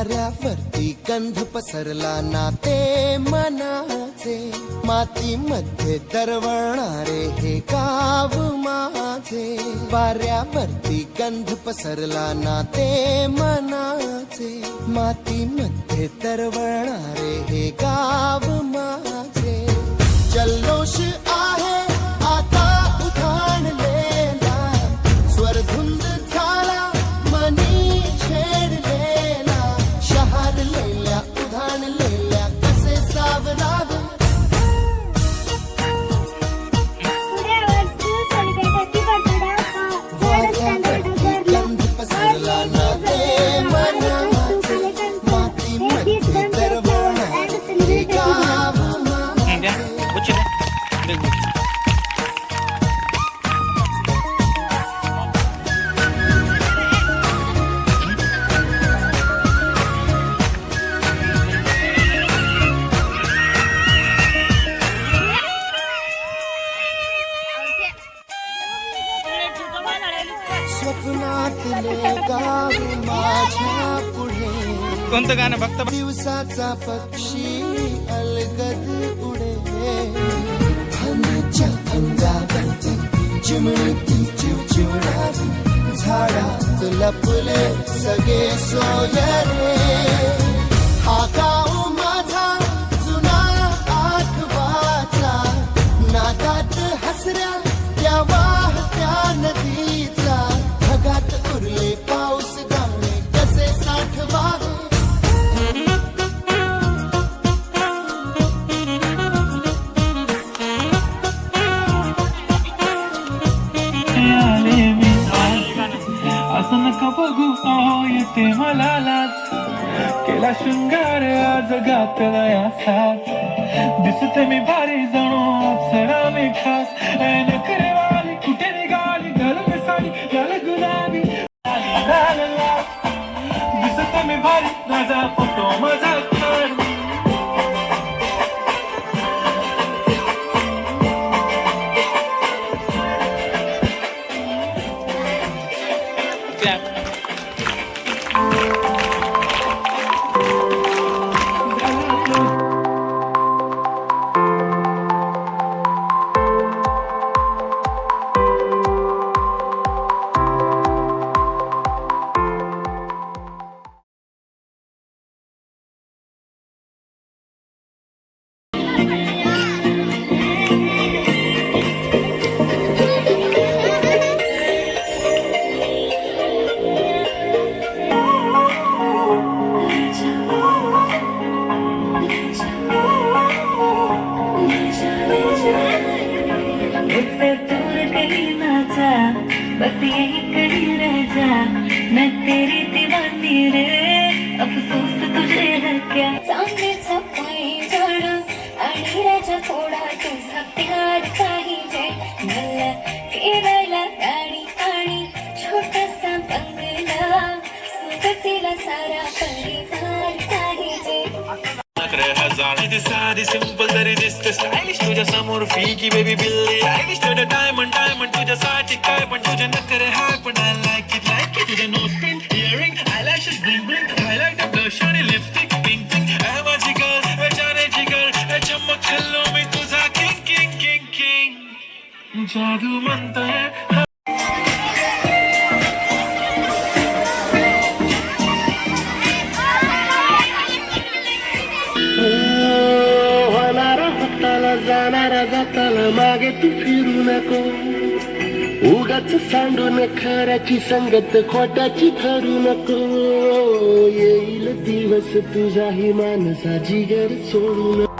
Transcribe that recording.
वाऱ्यावरती गंध पसरला ना ते मनाचे. मातीमध्ये दरवळणारे हे गाव माझे. वाऱ्यावरती गंध पसरला ना ते मनाचे. मातीमध्ये दरवळणारे हे गाव माझे. जल्लोष पुढे. कोणतं गाणं? बघता दिवसाचा पक्षी अलगद धनाच्या अंगावरती चिवचिवणारी झाडात लपले सगळे सोयरे येते लाज केला शृंगार आज घातला या साथ दिसत मी भारी जणू अप्सरा मी खास. ऐ नखरे वाली कुठे निघाली घालून साडी लाल गुलाबी. दिसत मी भारी राजा दूर माझा बस यही कहीं रह जा मैं तेरी दीवानी रे अफसोस तुझे है क्या? चांदीचा पायजण आणि राजा थोडा तुझा प्यार पाहिजे. मला फिरायला गाडी आणि छोटासा बंगला सुगतीला सारा परिवार. नखरे हजार किती साधी सिंपल तरी दिसते स्टायलिश तुझ्या समोर फिकी बेबी बिल्ली स्टायलिश तुझ्या डायमंड डायमंड तुझ्यासाठी काय पण तुझे नखरे हाय पण I like it like it तुझे नोज पिन हाताला मागे तू फिरू नको. उगाच सांडू न खऱ्याची संगत खोट्याची ठरू नको. येईल दिवस तुझाही माणसा जिगर सोडू नको